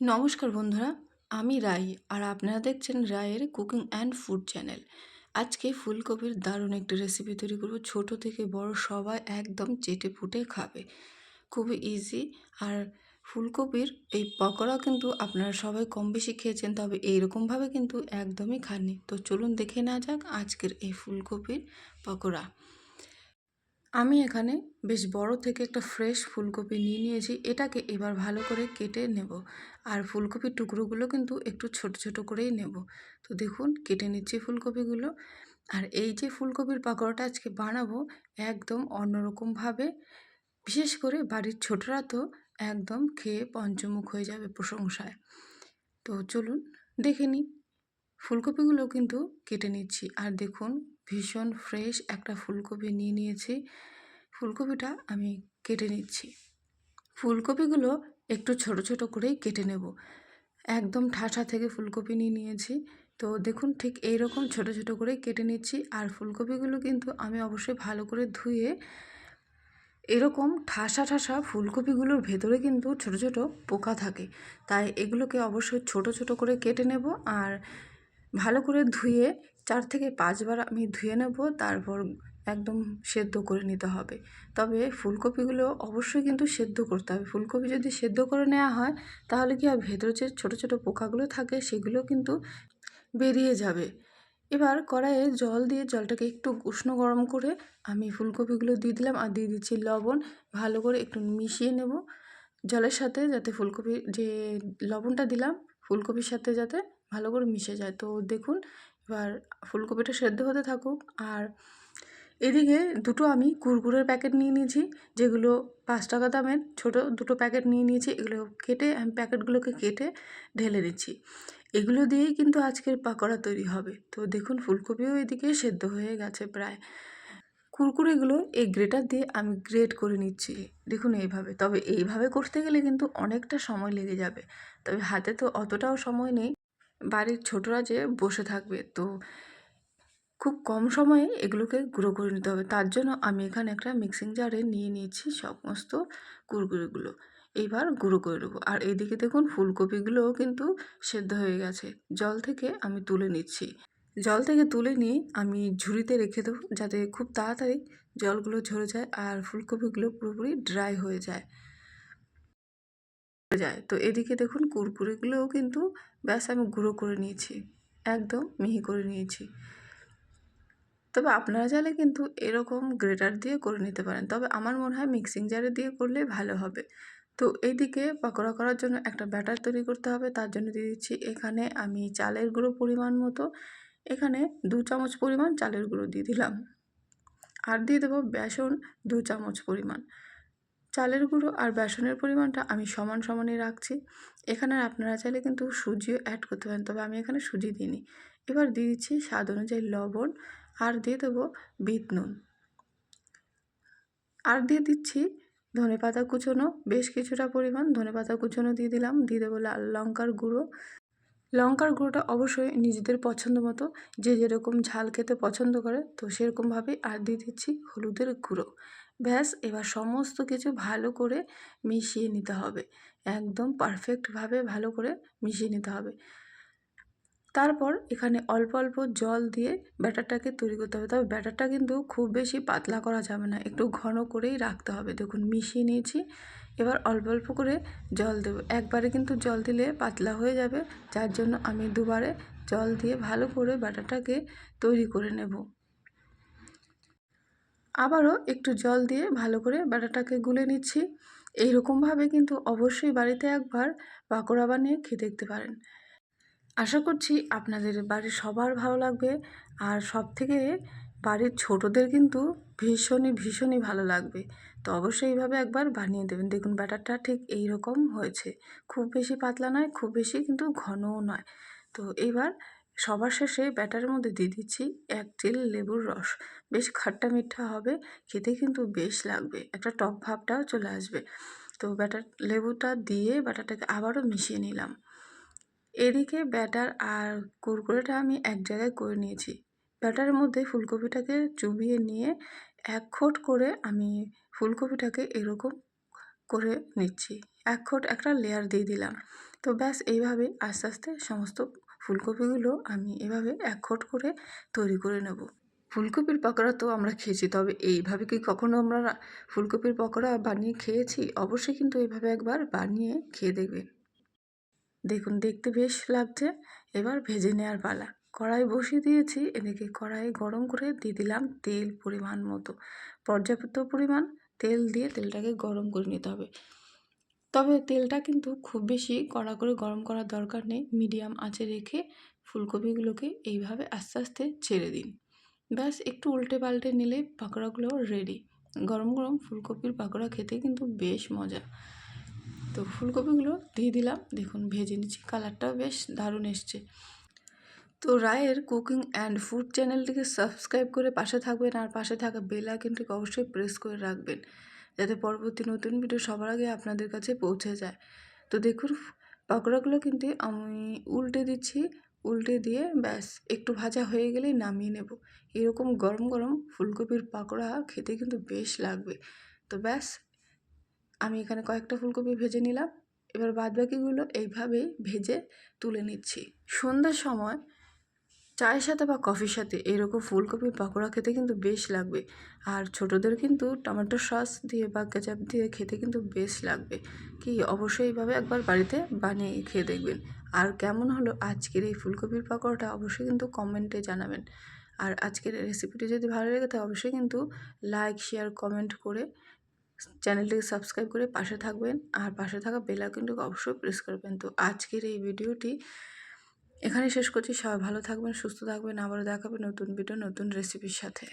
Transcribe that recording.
নমস্কার বন্ধুরা, আমি রাই আর আপনারা দেখছেন রায়ের কুকিং অ্যান্ড ফুড চ্যানেল। আজকে ফুলকপির দারুণ একটি রেসিপি তৈরি করব। ছোট থেকে বড় সবাই একদম চেটে ফুটে খাবে। খুবই ইজি আর ফুলকপির এই পকোড়া কিন্তু আপনারা সবাই কম বেশি খেয়েছেন, তবে এইরকমভাবে কিন্তু একদমই খাননি। তো চলুন দেখে নেওয়া যাক আজকের এই ফুলকপির পকোড়া। আমি এখানে বেশ বড় থেকে একটা ফ্রেশ ফুলকপি নিয়ে নিয়েছি। এটাকে এবার ভালো করে কেটে নেব। আর ফুলকপির টুকরোগুলো কিন্তু একটু ছোট ছোট করেই নেব। তো দেখুন, কেটে নিচ্ছি ফুলকপিগুলো। আর এই যে ফুলকপির পাকোড়াটা আজকে বানাবো একদম অন্যরকমভাবে, বিশেষ করে বাড়ির ছোটরা তো একদম খেয়ে পঞ্চমুখ হয়ে যাবে প্রশংসায়। তো চলুন দেখে নিই। ফুলকপিগুলো কিন্তু কেটে নিচ্ছি। আর দেখুন ভীষণ ফ্রেশ একটা ফুলকপি নিয়ে নিয়েছি। ফুলকপিটা আমি কেটে নিচ্ছি। ফুলকপিগুলো একটু ছোট ছোট করেই কেটে নেব। একদম ঠাসা থেকে ফুলকপি নিয়ে নিয়েছি। তো দেখুন ঠিক এই রকম ছোট ছোট করে কেটে নিচ্ছি। আর ফুলকপিগুলো কিন্তু আমি অবশ্যই ভালো করে ধুয়ে এরকম ঠাসা ঠাসা ফুলকপিগুলোর ভেতরে কিন্তু ছোট ছোট পোকা থাকে। তাই এগুলোকে অবশ্যই ছোট ছোট করে কেটে নেব। আর ভালো করে ধুয়ে চার থেকে পাঁচবার আমি ধুয়ে নেব, তারপর একদম সেদ্ধ করে নিতে হবে। তবে ফুলকপিগুলো অবশ্যই কিন্তু সেদ্ধ করতে হবে। ফুলকপি যদি সেদ্ধ করে নেওয়া হয়, তাহলে কি আর ভেতরে যে ছোটো ছোটো পোকাগুলো থাকে, সেগুলো কিন্তু বেরিয়ে যাবে। এবার কড়াইয়ে জল দিয়ে জলটাকে একটু উষ্ণ গরম করে আমি ফুলকপিগুলো দিয়ে দিলাম আর দিয়ে দিচ্ছি লবণ। ভালো করে একটু মিশিয়ে নেব। জলের সাথে যাতে ফুলকপির যে লবণটা দিলাম, ফুলকপির সাথে যাতে ভালো করে মিশে যায়। তো দেখুন এবার ফুলকপিটা সেদ্ধ হতে থাকুক। আর এদিকে দুটো আমি কুরকুরের প্যাকেট নিয়ে নিয়েছি, যেগুলো পাঁচ টাকা দামের। ছোট দুটো প্যাকেট নিয়ে নিয়েছি, এগুলো কেটে আমি প্যাকেটগুলোকে কেটে ঢেলে দিচ্ছি এগুলো দিয়েই কিন্তু আজকের পাকোড়া তৈরি হবে। তো দেখুন, ফুলকপিও এদিকে সেদ্ধ হয়ে গেছে প্রায়। কুরকুরেগুলো এই গ্রেটার দিয়ে আমি গ্রেট করে নিচ্ছি। দেখুন এইভাবে। তবে এইভাবে করতে গেলে কিন্তু অনেকটা সময় লেগে যাবে। তবে হাতে তো অতটাও সময় নেই। বাড়ির ছোটরা যে বসে থাকবে, তো খুব কম সময়ে এগুলোকে গুঁড়ো করে নিতে হবে। তার জন্য আমি এখানে একটা মিক্সিং জারে নিয়ে নিয়েছি সমস্ত কুরকুরিগুলো। এইবার গুঁড়ো করে নেব। আর এদিকে দেখুন, ফুলকপিগুলোও কিন্তু সেদ্ধ হয়ে গেছে। জল থেকে আমি তুলে নিচ্ছি। জল থেকে তুলে নিয়ে আমি ঝুড়িতে রেখে দেবো যাতে খুব তাড়াতাড়ি জলগুলো ঝরে যায় আর ফুলকপিগুলো পুরোপুরি ড্রাই হয়ে যায়। যায়। তো এদিকে দেখুন কুরকুরিগুলোও কিন্তু ব্যাস আমি গুঁড়ো করে নিয়েছি। একদম মিহি করে নিয়েছি। তবে আপনারা চাইলে কিন্তু এরকম গ্রেটার দিয়ে করে নিতে পারেন। তবে আমার মনে হয় মিক্সিং জারে দিয়ে করলে ভালো হবে। তো এইদিকে পাকোড়া করার জন্য একটা ব্যাটার তৈরি করতে হবে। তার জন্য দিয়ে দিচ্ছি এখানে আমি চালের গুঁড়ো পরিমাণ মতো। এখানে দু চামচ পরিমাণ চালের গুঁড়ো দিয়ে দিলাম। আর দিয়ে দেবো বেসন দু চামচ পরিমাণ। চালের গুঁড়ো আর বেসনের পরিমাণটা আমি সমান সমানই রাখছি। এখানে আপনারা চাইলে কিন্তু সুজিও অ্যাড করতে পারেন, তবে আমি এখানে সুজি দিইনি। এবার দিয়ে দিচ্ছি স্বাদ অনুযায়ী লবণ আর দিয়ে দেবো বিট নুন। আর দিয়ে দিচ্ছি ধনে পাতা কুচোনো, বেশ কিছুটা পরিমাণ ধনে পাতা কুচোনো দিয়ে দিলাম। দিয়ে দেবো লাল লঙ্কার গুঁড়ো। লঙ্কার গুঁড়োটা অবশ্যই নিজেদের পছন্দ মতো। যে যেরকম ঝাল খেতে পছন্দ করে, তো সেরকমভাবেই আর দিয়ে দিচ্ছি হলুদের গুঁড়ো। ব্যাস, এবার সমস্ত কিছু ভালো করে মিশিয়ে নিতে হবে। একদম পারফেক্টভাবে ভালো করে মিশিয়ে নিতে হবে। তারপর এখানে অল্প অল্প জল দিয়ে ব্যাটারটাকে তৈরি করতে হবে। তবে ব্যাটারটা কিন্তু খুব বেশি পাতলা করা যাবে না, একটু ঘন করেই রাখতে হবে। দেখুন, মিশিয়ে নিয়েছি। এবার অল্প অল্প করে জল দেব। একবারে কিন্তু জল দিলে পাতলা হয়ে যাবে, যার জন্য আমি দুবারে জল দিয়ে ভালো করে ব্যাটারটাকে তৈরি করে নেব। আবারও একটু জল দিয়ে ভালো করে ব্যাটারটাকে গুলে নিচ্ছি। এইরকমভাবে কিন্তু অবশ্যই বাড়িতে একবার পাকোড়া বানিয়ে খেয়ে দেখতে পারেন। আশা করছি আপনাদের বাড়ির সবার ভালো লাগবে। আর সব থেকে বাড়ির ছোটদের কিন্তু ভীষণই ভীষণই ভালো লাগবে। তো অবশ্যই এইভাবে একবার বানিয়ে দেবেন। দেখুন, ব্যাটারটা ঠিক এই রকম হয়েছে। খুব বেশি পাতলা নয়, খুব বেশি কিন্তু ঘনও নয়। তো এইবার সবার শেষে ব্যাটারের মধ্যে দিয়ে দিচ্ছি এক চিল লেবুর রস। বেশ খাট্টা মিঠা হবে, খেতে কিন্তু বেশ লাগবে। একটা টক ভাবটাও চলে আসবে। তো ব্যাটার, লেবুটা দিয়ে ব্যাটারটাকে আবারও মিশিয়ে নিলাম। এদিকে ব্যাটার আর কুরকুরেটা আমি এক জায়গায় করে নিয়েছি। ব্যাটারের মধ্যে ফুলকপিটাকে চুবিয়ে নিয়ে এক খোট করে আমি ফুলকপিটাকে এরকম করে নিচ্ছি। এক খোট একটা লেয়ার দিয়ে দিলাম। তো ব্যাস, এইভাবে আস্তে আস্তে সমস্ত ফুলকপিগুলো আমি এভাবে এক খট করে তৈরি করে নেব। ফুলকপির পকোড়া তো আমরা খেয়েছি, তবে এইভাবে কি কখনো আমরা ফুলকপির পকোড়া বানিয়ে খেয়েছি? অবশ্যই কিন্তু এইভাবে একবার বানিয়ে খেয়ে দেখবেন দেখুন, দেখতে বেশ লাগছে। এবার ভেজে নেওয়ার পালা। কড়াই বসিয়ে দিয়েছি, এদিকে কড়াই গরম করে দিয়ে দিলাম তেল পরিমাণ মতো। পর্যাপ্ত পরিমাণ তেল দিয়ে তেলটাকে গরম করে নিতে হবে। তবে তেলটা কিন্তু খুব বেশি কড়া করে গরম করার দরকার নেই। মিডিয়াম আঁচে রেখে ফুলকপিগুলোকে এইভাবে আস্তে আস্তে ছেড়ে দিন। ব্যাস, একটু উল্টে পাল্টে নিলে পাকোড়াগুলো রেডি গরম গরম ফুলকপির পাকোড়া খেতে কিন্তু বেশ মজা। তো ফুলকপিগুলো দিয়ে দিলাম। দেখুন, ভেজে নিচ্ছি। কালারটাও বেশ দারুণ এসছে। তো রায়ের কুকিং অ্যান্ড ফুড চ্যানেলটিকে সাবস্ক্রাইব করে পাশে থাকবেন আর পাশে থাকা বেল আইকনটিকে অবশ্যই প্রেস করে রাখবেন, যাতে পরবর্তী নতুন ভিডিও সবার আগে আপনাদের কাছে পৌঁছে যায়। তো দেখুন, পাকোড়াগুলো কিন্তু আমি উল্টে দিচ্ছি, উল্টে দিয়ে ব্যাস, একটু ভাজা হয়ে গেলেই নামিয়ে নেব। এরকম গরম গরম ফুলকপির পাকোড়া খেতে কিন্তু বেশ লাগবে। তো ব্যাস, আমি এখানে কয়েকটা ফুলকপি ভেজে নিলাম। এবার বাদবাকিগুলো এইভাবেই ভেজে তুলে নিচ্ছি। সন্ধ্যার সময় চায়ের সাথে বা কফির সাথে এরকম ফুলকপির পাকোড়া খেতে কিন্তু বেশ লাগবে। আর ছোটদের কিন্তু টমেটো সস দিয়ে বা কেচাপ দিয়ে খেতে কিন্তু বেশ লাগবে। কি অবশ্যই এইভাবে একবার বাড়িতে বানিয়ে খেয়ে দেখবেন। আর কেমন হলো আজকের এই ফুলকপির পাকোড়াটা অবশ্যই কিন্তু কমেন্টে জানাবেন। আর আজকের রেসিপিটি যদি ভালো লেগে থাকে অবশ্যই কিন্তু লাইক, শেয়ার, কমেন্ট করে চ্যানেলটিকে সাবস্ক্রাইব করে পাশে থাকবেন। আর পাশে থাকা বেল আইকনটিকে অবশ্যই প্রেস করবেন। তো আজকের এই ভিডিওটি এখানে শেষ করছি। সবাই ভালো থাকবেন, সুস্থ থাকবেন। আবারও দেখাবে নতুন ভিডিও নতুন রেসিপির সাথে।